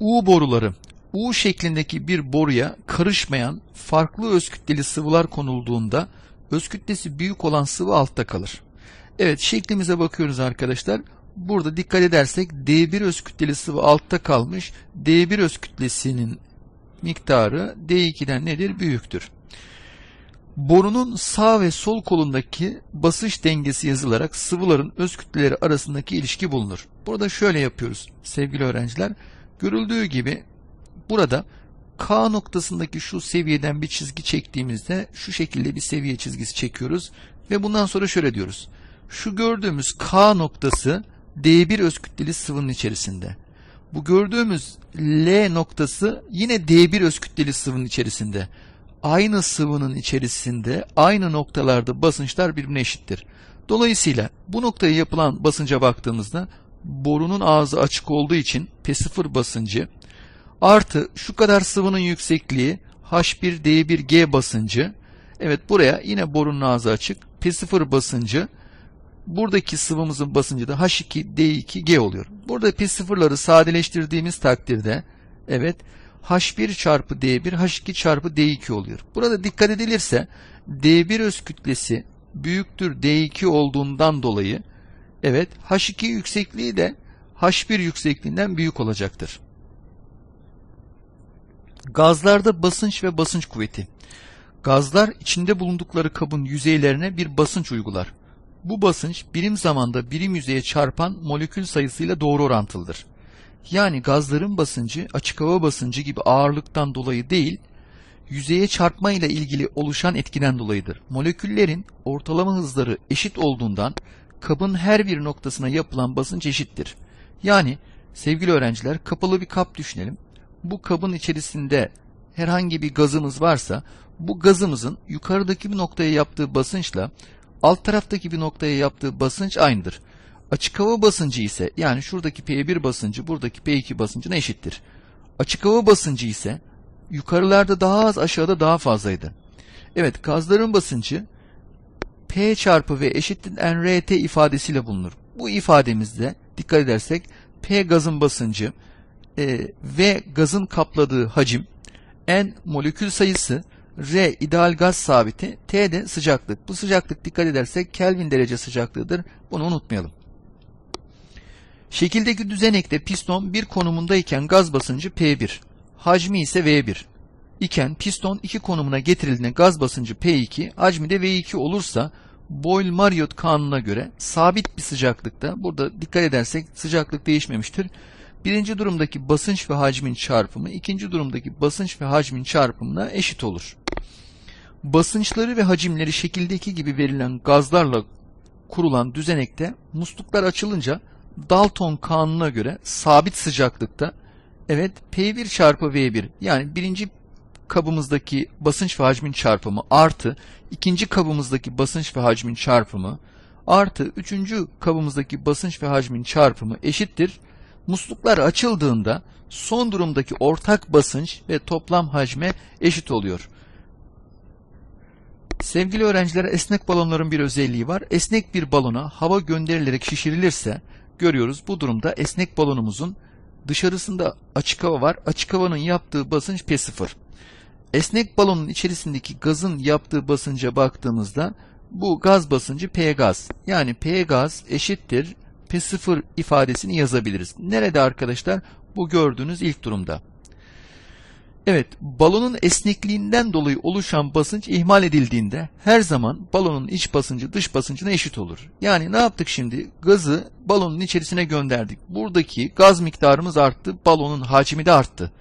U boruları. U şeklindeki bir boruya karışmayan farklı öz kütleli sıvılar konulduğunda öz kütlesi büyük olan sıvı altta kalır. Evet şeklimize bakıyoruz arkadaşlar. Burada dikkat edersek D1 öz kütleli sıvı altta kalmış. D1 öz kütlesinin miktarı D2'den nedir? Büyüktür. Borunun sağ ve sol kolundaki basınç dengesi yazılarak sıvıların öz kütleleri arasındaki ilişki bulunur. Burada şöyle yapıyoruz sevgili öğrenciler. Görüldüğü gibi burada K noktasındaki şu seviyeden bir çizgi çektiğimizde şu şekilde bir seviye çizgisi çekiyoruz ve bundan sonra şöyle diyoruz. Şu gördüğümüz K noktası D1 öz kütleli sıvının içerisinde. Bu gördüğümüz L noktası yine D1 öz kütleli sıvının içerisinde. Aynı sıvının içerisinde aynı noktalarda basınçlar birbirine eşittir. Dolayısıyla bu noktaya yapılan basınca baktığımızda borunun ağzı açık olduğu için P0 basıncı artı şu kadar sıvının yüksekliği H1D1G basıncı evet buraya yine borunun ağzı açık P0 basıncı buradaki sıvımızın basıncı da H2D2G oluyor. Burada P0'ları sadeleştirdiğimiz takdirde evet H1 çarpı D1 H2 çarpı D2 oluyor. Burada dikkat edilirse D1 öz kütlesi büyüktür D2 olduğundan dolayı evet H2 yüksekliği de H1 yüksekliğinden büyük olacaktır. Gazlarda basınç ve basınç kuvveti. Gazlar içinde bulundukları kabın yüzeylerine bir basınç uygular. Bu basınç birim zamanda birim yüzeye çarpan molekül sayısıyla doğru orantılıdır. Yani gazların basıncı açık hava basıncı gibi ağırlıktan dolayı değil, yüzeye çarpma ile ilgili oluşan etkiden dolayıdır. Moleküllerin ortalama hızları eşit olduğundan kabın her bir noktasına yapılan basınç eşittir. Yani sevgili öğrenciler kapalı bir kap düşünelim. Bu kabın içerisinde herhangi bir gazımız varsa bu gazımızın yukarıdaki bir noktaya yaptığı basınçla alt taraftaki bir noktaya yaptığı basınç aynıdır. Açık hava basıncı ise yani şuradaki P1 basıncı buradaki P2 basıncına eşittir. Açık hava basıncı ise yukarılarda daha az aşağıda daha fazlaydı. Evet gazların basıncı P çarpı V eşittir nRT ifadesiyle bulunur. Bu ifademizde dikkat edersek P gazın basıncı e, V gazın kapladığı hacim N molekül sayısı R ideal gaz sabiti, T de sıcaklık. Bu sıcaklık dikkat edersek Kelvin derece sıcaklığıdır. Bunu unutmayalım. Şekildeki düzenekte piston bir konumundayken gaz basıncı P1, hacmi ise V1 iken piston iki konumuna getirildiğinde gaz basıncı P2, hacmi de V2 olursa Boyle-Marriott kanununa göre sabit bir sıcaklıkta, burada dikkat edersek sıcaklık değişmemiştir. Birinci durumdaki basınç ve hacmin çarpımı, ikinci durumdaki basınç ve hacmin çarpımına eşit olur. Basınçları ve hacimleri şekildeki gibi verilen gazlarla kurulan düzenekte musluklar açılınca Dalton kanununa göre sabit sıcaklıkta evet P1 çarpı V1 yani birinci kabımızdaki basınç ve hacmin çarpımı artı ikinci kabımızdaki basınç ve hacmin çarpımı artı üçüncü kabımızdaki basınç ve hacmin çarpımı eşittir. Musluklar açıldığında son durumdaki ortak basınç ve toplam hacme eşit oluyor. Sevgili öğrenciler esnek balonların bir özelliği var. Esnek bir balona hava gönderilerek şişirilirse görüyoruz bu durumda esnek balonumuzun dışarısında açık hava var. Açık havanın yaptığı basınç P0. Esnek balonun içerisindeki gazın yaptığı basınca baktığımızda bu gaz basıncı P gaz. Yani P gaz eşittir P0 ifadesini yazabiliriz. Nerede arkadaşlar? Bu gördüğünüz ilk durumda. Evet, balonun esnekliğinden dolayı oluşan basınç ihmal edildiğinde her zaman balonun iç basıncı dış basıncına eşit olur. Yani ne yaptık şimdi? Gazı balonun içerisine gönderdik. Buradaki gaz miktarımız arttı, balonun hacmi de arttı.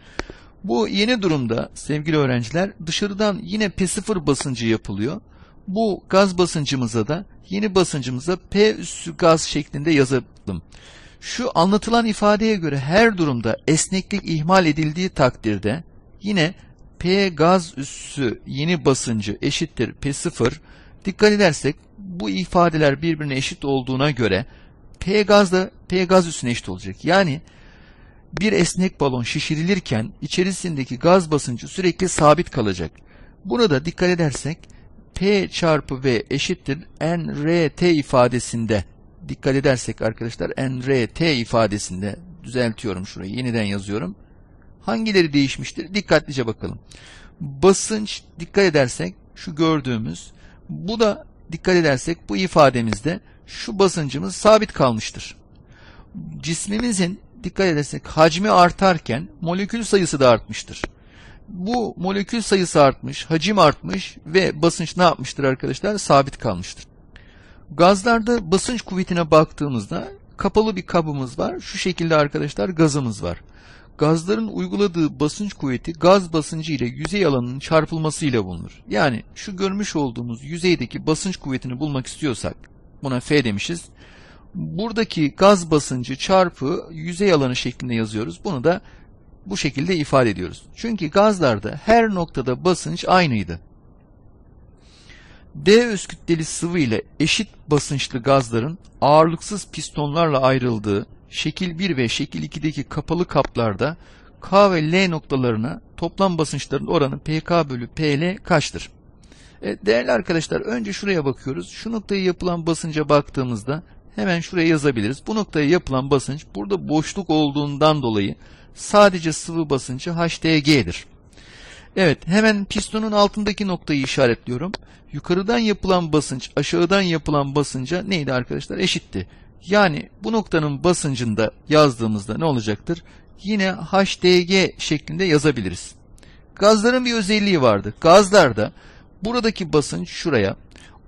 Bu yeni durumda sevgili öğrenciler dışarıdan yine P0 basıncı yapılıyor. Bu gaz basıncımıza da yeni basıncımıza P üssü gaz şeklinde yazalım. Şu anlatılan ifadeye göre her durumda esneklik ihmal edildiği takdirde yine P gaz üssü yeni basıncı eşittir P0. Dikkat edersek bu ifadeler birbirine eşit olduğuna göre P gaz da P gaz üssüne eşit olacak. Yani bir esnek balon şişirilirken içerisindeki gaz basıncı sürekli sabit kalacak. Burada dikkat edersek P çarpı V eşittir nRT ifadesinde dikkat edersek arkadaşlar nRT ifadesinde düzeltiyorum şurayı yeniden yazıyorum. Hangileri değişmiştir? Dikkatlice bakalım. Basınç dikkat edersek şu gördüğümüz bu da dikkat edersek bu ifademizde şu basıncımız sabit kalmıştır. Cismimizin dikkat edersek hacmi artarken molekül sayısı da artmıştır. Bu molekül sayısı artmış, hacim artmış ve basınç ne yapmıştır arkadaşlar? Sabit kalmıştır. Gazlarda basınç kuvvetine baktığımızda kapalı bir kabımız var. Şu şekilde arkadaşlar gazımız var. Gazların uyguladığı basınç kuvveti gaz basıncı ile yüzey alanının çarpılması ile bulunur. Yani şu görmüş olduğumuz yüzeydeki basınç kuvvetini bulmak istiyorsak buna F demişiz. Buradaki gaz basıncı çarpı yüzey alanı şeklinde yazıyoruz. Bunu da bu şekilde ifade ediyoruz. Çünkü gazlarda her noktada basınç aynıydı. D öz kütleli sıvı ile eşit basınçlı gazların ağırlıksız pistonlarla ayrıldığı şekil 1 ve şekil 2'deki kapalı kaplarda K ve L noktalarına toplam basınçların oranı PK bölü PL kaçtır? Evet, değerli arkadaşlar önce şuraya bakıyoruz. Şu noktaya yapılan basınca baktığımızda hemen şuraya yazabiliriz. Bu noktaya yapılan basınç burada boşluk olduğundan dolayı sadece sıvı basıncı HDG'dir. Evet, hemen pistonun altındaki noktayı işaretliyorum. Yukarıdan yapılan basınç aşağıdan yapılan basınca neydi arkadaşlar? Eşitti. Yani bu noktanın basıncında yazdığımızda ne olacaktır? Yine HDG şeklinde yazabiliriz. Gazların bir özelliği vardı. Gazlarda buradaki basınç şuraya,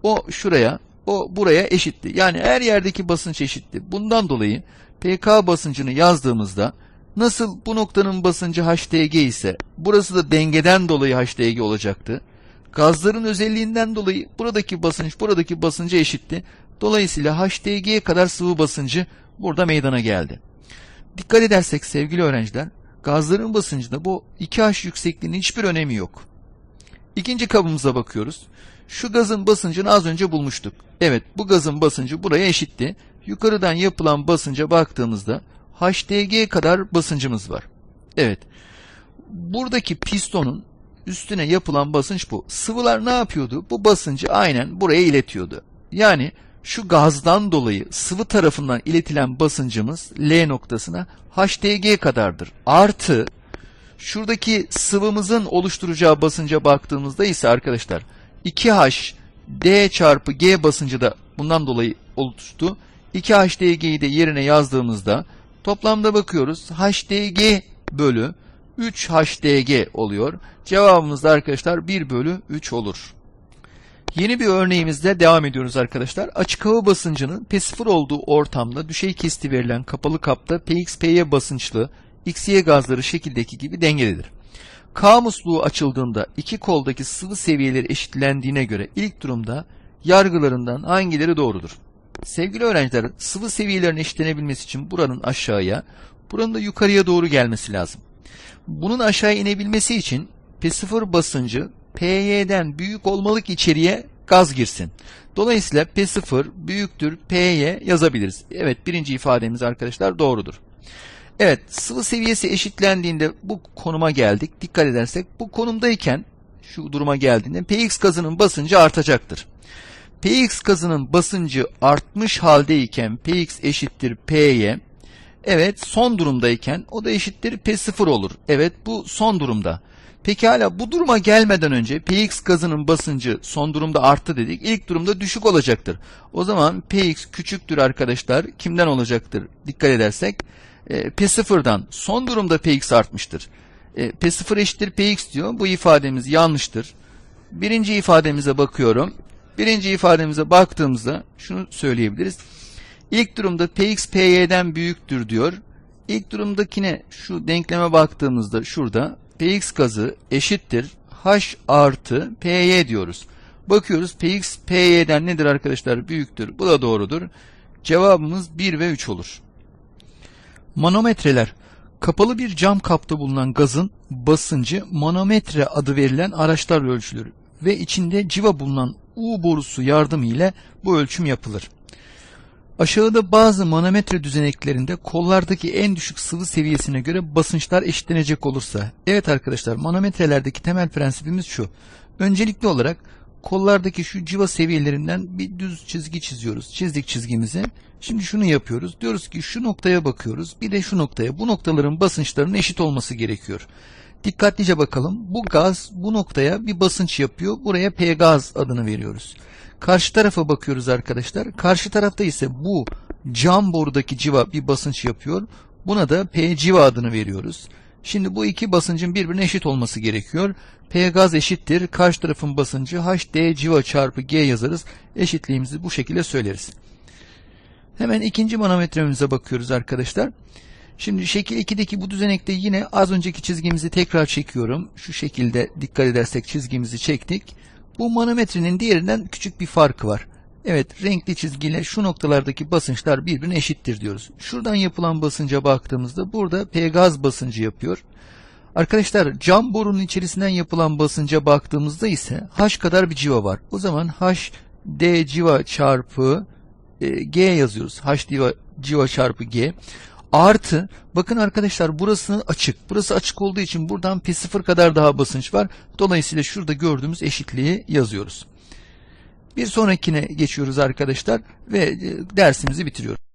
o şuraya, o buraya eşitti. Yani her yerdeki basınç eşitti. Bundan dolayı PK basıncını yazdığımızda nasıl bu noktanın basıncı HDG ise burası da dengeden dolayı HDG olacaktı. Gazların özelliğinden dolayı buradaki basınç buradaki basınca eşitti. Dolayısıyla HDG'ye kadar sıvı basıncı burada meydana geldi. Dikkat edersek sevgili öğrenciler, gazların basıncında bu 2H yüksekliğinin hiçbir önemi yok. İkinci kabımıza bakıyoruz. Şu gazın basıncını az önce bulmuştuk. Evet, bu gazın basıncı buraya eşitti. Yukarıdan yapılan basınca baktığımızda HDG kadar basıncımız var. Evet. Buradaki pistonun üstüne yapılan basınç bu. Sıvılar ne yapıyordu? Bu basıncı aynen buraya iletiyordu. Yani şu gazdan dolayı sıvı tarafından iletilen basıncımız L noktasına HDG kadardır. Artı şuradaki sıvımızın oluşturacağı basınca baktığımızda ise arkadaşlar 2H D çarpı G basıncı da bundan dolayı oluştu. 2HDG'yi de yerine yazdığımızda toplamda bakıyoruz. HDG bölü 3 HDG oluyor. Cevabımız da arkadaşlar 1 bölü 3 olur. Yeni bir örneğimizde devam ediyoruz arkadaşlar. Açık hava basıncının P0 olduğu ortamda düşey kesti verilen kapalı kapta PX-PY basınçlı XY gazları şekildeki gibi dengededir. K musluğu açıldığında iki koldaki sıvı seviyeleri eşitlendiğine göre ilk durumda yargılarından hangileri doğrudur? Sevgili öğrenciler, sıvı seviyelerin eşitlenebilmesi için buranın aşağıya, buranın da yukarıya doğru gelmesi lazım. Bunun aşağı inebilmesi için P0 basıncı PY'den büyük olmalı içeriye gaz girsin. Dolayısıyla P0 büyüktür PY yazabiliriz. Evet birinci ifademiz arkadaşlar doğrudur. Evet sıvı seviyesi eşitlendiğinde bu konuma geldik. Dikkat edersek bu konumdayken şu duruma geldiğinde Px gazının basıncı artacaktır. Px gazının basıncı artmış haldeyken Px eşittir Py. Evet son durumdayken o da eşittir P0 olur. Evet bu son durumda. Pekala bu duruma gelmeden önce Px gazının basıncı son durumda arttı dedik. İlk durumda düşük olacaktır. O zaman Px küçüktür arkadaşlar. Kimden olacaktır? Dikkat edersek e, P0'dan son durumda Px artmıştır. E, P0 eşittir Px diyor. Bu ifademiz yanlıştır. Birinci ifademize bakıyorum. Birinci ifademize baktığımızda şunu söyleyebiliriz. İlk durumda Px Py'den büyüktür diyor. İlk durumdakine şu denkleme baktığımızda şurada Px gazı eşittir H artı Py diyoruz. Bakıyoruz Px Py'den nedir arkadaşlar? Büyüktür. Bu da doğrudur. Cevabımız 1 ve 3 olur. Manometreler. Kapalı bir cam kapta bulunan gazın basıncı manometre adı verilen araçlarla ölçülür ve içinde civa bulunan U borusu yardımı ile bu ölçüm yapılır. Aşağıda bazı manometre düzeneklerinde kollardaki en düşük sıvı seviyesine göre basınçlar eşitlenecek olursa, evet arkadaşlar manometrelerdeki temel prensibimiz şu. Öncelikli olarak kollardaki şu civa seviyelerinden bir düz çizgi çiziyoruz. Çizdik çizgimizi. Şimdi şunu yapıyoruz. Diyoruz ki şu noktaya bakıyoruz. Bir de şu noktaya. Bu noktaların basınçlarının eşit olması gerekiyor. Dikkatlice bakalım. Bu gaz bu noktaya bir basınç yapıyor. Buraya P gaz adını veriyoruz. Karşı tarafa bakıyoruz arkadaşlar. Karşı tarafta ise bu cam borudaki civa bir basınç yapıyor. Buna da P civa adını veriyoruz. Şimdi bu iki basıncın birbirine eşit olması gerekiyor. P gaz eşittir. Karşı tarafın basıncı HD civa çarpı G yazarız. Eşitliğimizi bu şekilde söyleriz. Hemen ikinci manometremize bakıyoruz arkadaşlar. Şimdi şekil 2'deki bu düzenekte yine az önceki çizgimizi tekrar çekiyorum. Şu şekilde dikkat edersek çizgimizi çektik. Bu manometrenin diğerinden küçük bir farkı var. Evet renkli çizgiyle şu noktalardaki basınçlar birbirine eşittir diyoruz. Şuradan yapılan basınca baktığımızda burada P gaz basıncı yapıyor. Arkadaşlar cam borunun içerisinden yapılan basınca baktığımızda ise H kadar bir civa var. O zaman H D civa çarpı e, G yazıyoruz. H civa, civa çarpı G. Artı bakın arkadaşlar burası açık. Burası açık olduğu için buradan P0 kadar daha basınç var. Dolayısıyla şurada gördüğümüz eşitliği yazıyoruz. Bir sonrakine geçiyoruz arkadaşlar ve e, dersimizi bitiriyoruz.